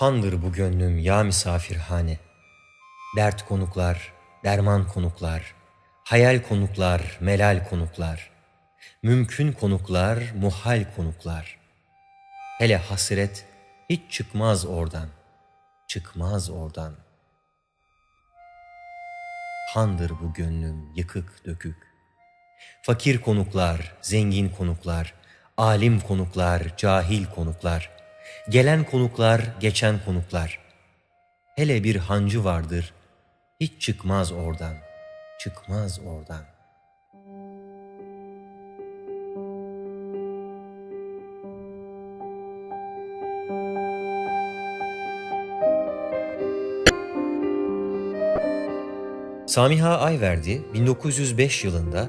Handır bu gönlüm ya misafirhane. Dert konuklar, derman konuklar, hayal konuklar, melal konuklar, mümkün konuklar, muhal konuklar. Hele hasret hiç çıkmaz oradan, çıkmaz oradan. Handır bu gönlüm yıkık dökük. Fakir konuklar, zengin konuklar, alim konuklar, cahil konuklar, gelen konuklar, geçen konuklar. Hele bir hancı vardır, hiç çıkmaz oradan, çıkmaz oradan. Samiha Ayverdi 1905 yılında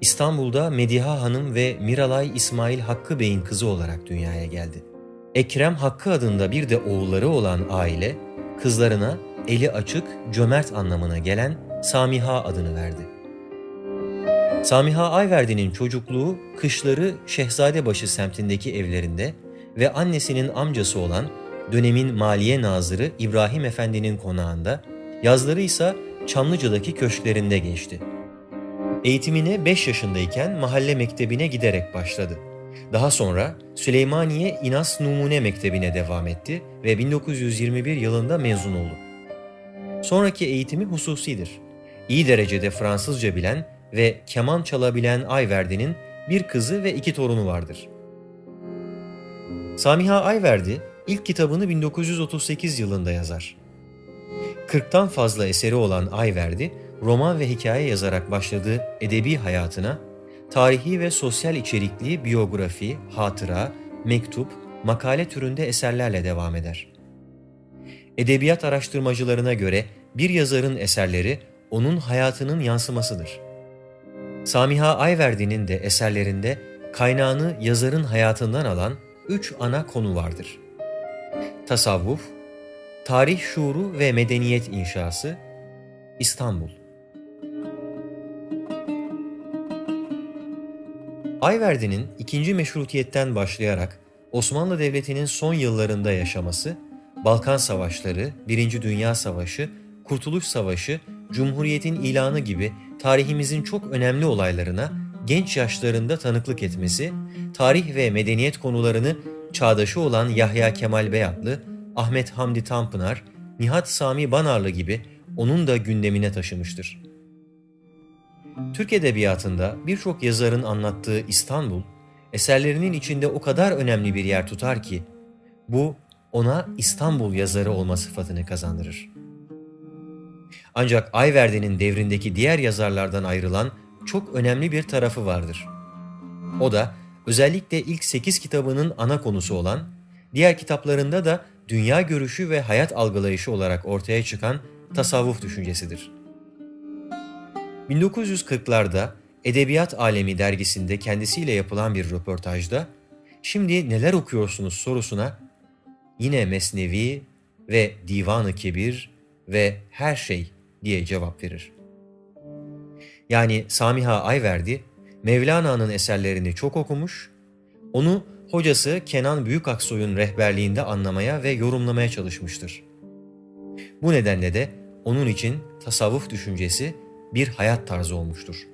İstanbul'da Mediha Hanım ve Miralay İsmail Hakkı Bey'in kızı olarak dünyaya geldi. Ekrem Hakkı adında bir de oğulları olan aile kızlarına eli açık, cömert anlamına gelen Samiha adını verdi. Samiha Ayverdi'nin çocukluğu kışları Şehzadebaşı semtindeki evlerinde ve annesinin amcası olan dönemin Maliye Nazırı İbrahim Efendi'nin konağında, yazları ise Çamlıca'daki köşklerinde geçti. Eğitimine 5 yaşındayken mahalle mektebine giderek başladı. Daha sonra Süleymaniye İnas Numune Mektebi'ne devam etti ve 1921 yılında mezun oldu. Sonraki eğitimi hususidir. İyi derecede Fransızca bilen ve keman çalabilen Ayverdi'nin bir kızı ve iki torunu vardır. Samiha Ayverdi ilk kitabını 1938 yılında yazar. 40'tan fazla eseri olan Ayverdi, roman ve hikaye yazarak başladığı edebi hayatına, tarihi ve sosyal içerikli biyografi, hatıra, mektup, makale türünde eserlerle devam eder. Edebiyat araştırmacılarına göre bir yazarın eserleri onun hayatının yansımasıdır. Samiha Ayverdi'nin de eserlerinde kaynağını yazarın hayatından alan üç ana konu vardır. Tasavvuf, tarih şuuru ve medeniyet inşası, İstanbul. Ayverdi'nin ikinci meşrutiyetten başlayarak Osmanlı Devleti'nin son yıllarında yaşaması, Balkan Savaşları, Birinci Dünya Savaşı, Kurtuluş Savaşı, Cumhuriyet'in ilanı gibi tarihimizin çok önemli olaylarına genç yaşlarında tanıklık etmesi, tarih ve medeniyet konularını çağdaşı olan Yahya Kemal Beyatlı, Ahmet Hamdi Tanpınar, Nihat Sami Banarlı gibi onun da gündemine taşımıştır. Türk Edebiyatı'nda birçok yazarın anlattığı İstanbul, eserlerinin içinde o kadar önemli bir yer tutar ki, bu ona İstanbul yazarı olma sıfatını kazandırır. Ancak Ayverdi'nin devrindeki diğer yazarlardan ayrılan çok önemli bir tarafı vardır. O da özellikle ilk 8 kitabının ana konusu olan, diğer kitaplarında da dünya görüşü ve hayat algılayışı olarak ortaya çıkan tasavvuf düşüncesidir. 1940'larda Edebiyat Alemi dergisinde kendisiyle yapılan bir röportajda "Şimdi neler okuyorsunuz?" sorusuna yine Mesnevi ve Divan-ı Kebir ve her şey diye cevap verir. Yani Samiha Ayverdi Mevlana'nın eserlerini çok okumuş, onu hocası Kenan Büyükaksoy'un rehberliğinde anlamaya ve yorumlamaya çalışmıştır. Bu nedenle de onun için tasavvuf düşüncesi bir hayat tarzı olmuştur.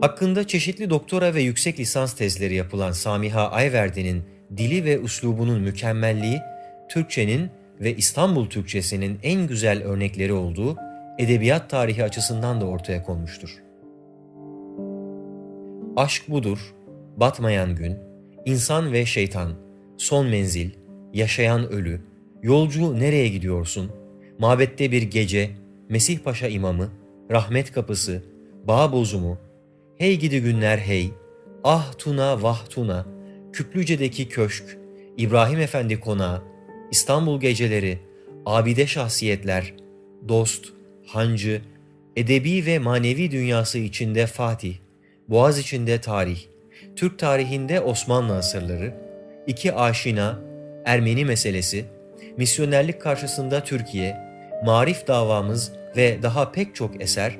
Hakkında çeşitli doktora ve yüksek lisans tezleri yapılan Samiha Ayverdi'nin dili ve üslubunun mükemmelliği, Türkçenin ve İstanbul Türkçesinin en güzel örnekleri olduğu edebiyat tarihi açısından da ortaya konmuştur. Aşk budur, batmayan gün, insan ve şeytan, son menzil, yaşayan ölü, yolcu nereye gidiyorsun, mabette bir gece, Mesih Paşa imamı, rahmet kapısı, bağ bozumu, hey gidi günler hey, ah tuna vah tuna, Küplüce'deki köşk, İbrahim Efendi konağı, İstanbul geceleri, abide şahsiyetler, dost, hancı, edebi ve manevi dünyası içinde Fatih, Boğaz içinde tarih, Türk tarihinde Osmanlı asırları, iki aşina, Ermeni meselesi, misyonerlik karşısında Türkiye, marif davamız ve daha pek çok eser,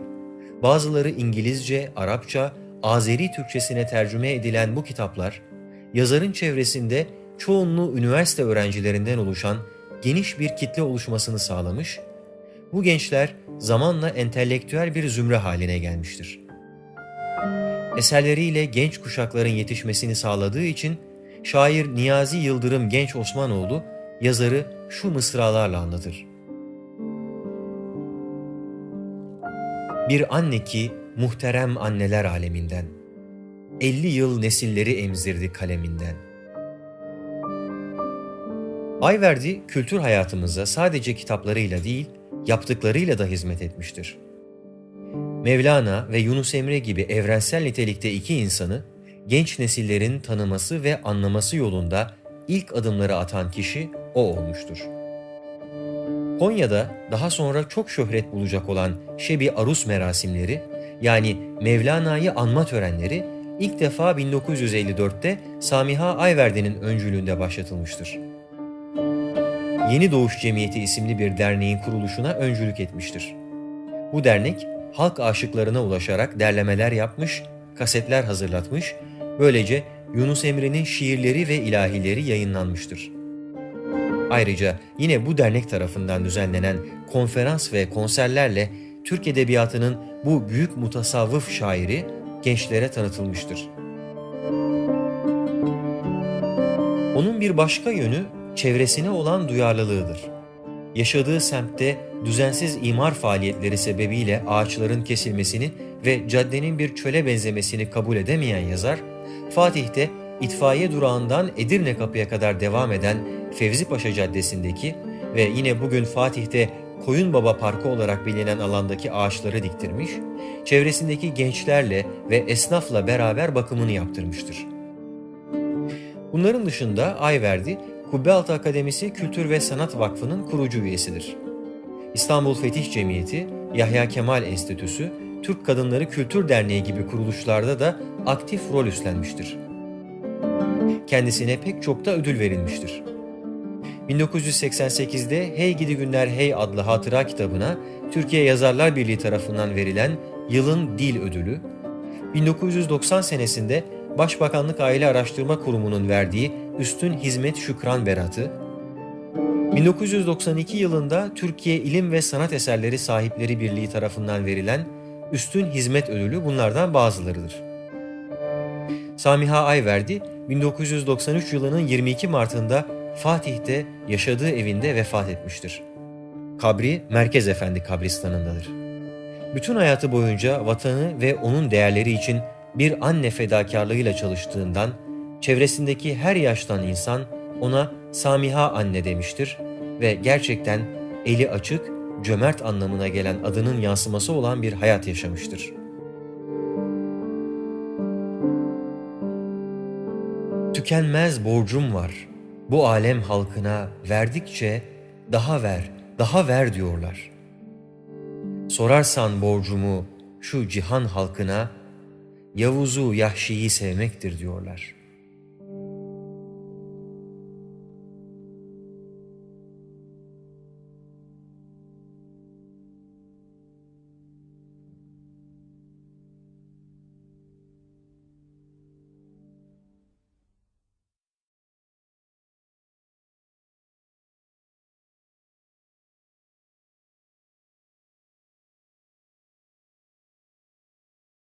bazıları İngilizce, Arapça, Azeri Türkçesine tercüme edilen bu kitaplar, yazarın çevresinde çoğunluğu üniversite öğrencilerinden oluşan geniş bir kitle oluşmasını sağlamış, bu gençler zamanla entelektüel bir zümre haline gelmiştir. Eserleriyle genç kuşakların yetişmesini sağladığı için şair Niyazi Yıldırım Genç Osmanoğlu yazarı şu mısralarla anlatır. Bir anne ki muhterem anneler aleminden, 50 yıl nesilleri emzirdi kaleminden. Ayverdi kültür hayatımıza sadece kitaplarıyla değil, yaptıklarıyla da hizmet etmiştir. Mevlana ve Yunus Emre gibi evrensel nitelikte iki insanı genç nesillerin tanıması ve anlaması yolunda ilk adımları atan kişi o olmuştur. Konya'da daha sonra çok şöhret bulacak olan Şebi Arus merasimleri yani Mevlana'yı anma törenleri ilk defa 1954'te Samiha Ayverdi'nin öncülüğünde başlatılmıştır. Yeni Doğuş Cemiyeti isimli bir derneğin kuruluşuna öncülük etmiştir. Bu dernek halk aşıklarına ulaşarak derlemeler yapmış, kasetler hazırlatmış, böylece Yunus Emre'nin şiirleri ve ilahileri yayınlanmıştır. Ayrıca yine bu dernek tarafından düzenlenen konferans ve konserlerle Türk Edebiyatı'nın bu büyük mutasavvıf şairi gençlere tanıtılmıştır. Onun bir başka yönü çevresine olan duyarlılığıdır. Yaşadığı semtte düzensiz imar faaliyetleri sebebiyle ağaçların kesilmesini ve caddenin bir çöle benzemesini kabul edemeyen yazar, Fatih'te itfaiye durağından Edirne kapıya kadar devam eden Fevzi Paşa Caddesi'ndeki ve yine bugün Fatih'te Koyun Baba Parkı olarak bilinen alandaki ağaçları diktirmiş, çevresindeki gençlerle ve esnafla beraber bakımını yaptırmıştır. Bunların dışında Ayverdi, Kubbealtı Akademisi Kültür ve Sanat Vakfı'nın kurucu üyesidir. İstanbul Fetih Cemiyeti, Yahya Kemal Enstitüsü, Türk Kadınları Kültür Derneği gibi kuruluşlarda da aktif rol üstlenmiştir. Kendisine pek çok da ödül verilmiştir. 1988'de Hey Gidi Günler Hey adlı hatıra kitabına Türkiye Yazarlar Birliği tarafından verilen Yılın Dil Ödülü, 1990 senesinde Başbakanlık Aile Araştırma Kurumu'nun verdiği Üstün Hizmet Şükran Beratı, 1992 yılında Türkiye İlim ve Sanat Eserleri Sahipleri Birliği tarafından verilen Üstün Hizmet Ödülü bunlardan bazılarıdır. Samiha Ayverdi 1993 yılının 22 Mart'ında Fatih'te yaşadığı evinde vefat etmiştir. Kabri Merkez Efendi kabristanındadır. Bütün hayatı boyunca vatanı ve onun değerleri için bir anne fedakarlığıyla çalıştığından çevresindeki her yaştan insan ona Samiha anne demiştir ve gerçekten eli açık, cömert anlamına gelen adının yansıması olan bir hayat yaşamıştır. Tükenmez borcum var. Bu alem halkına verdikçe daha ver, daha ver diyorlar. Sorarsan borcumu şu cihan halkına Yavuz'u Yahşi'yi sevmektir diyorlar.''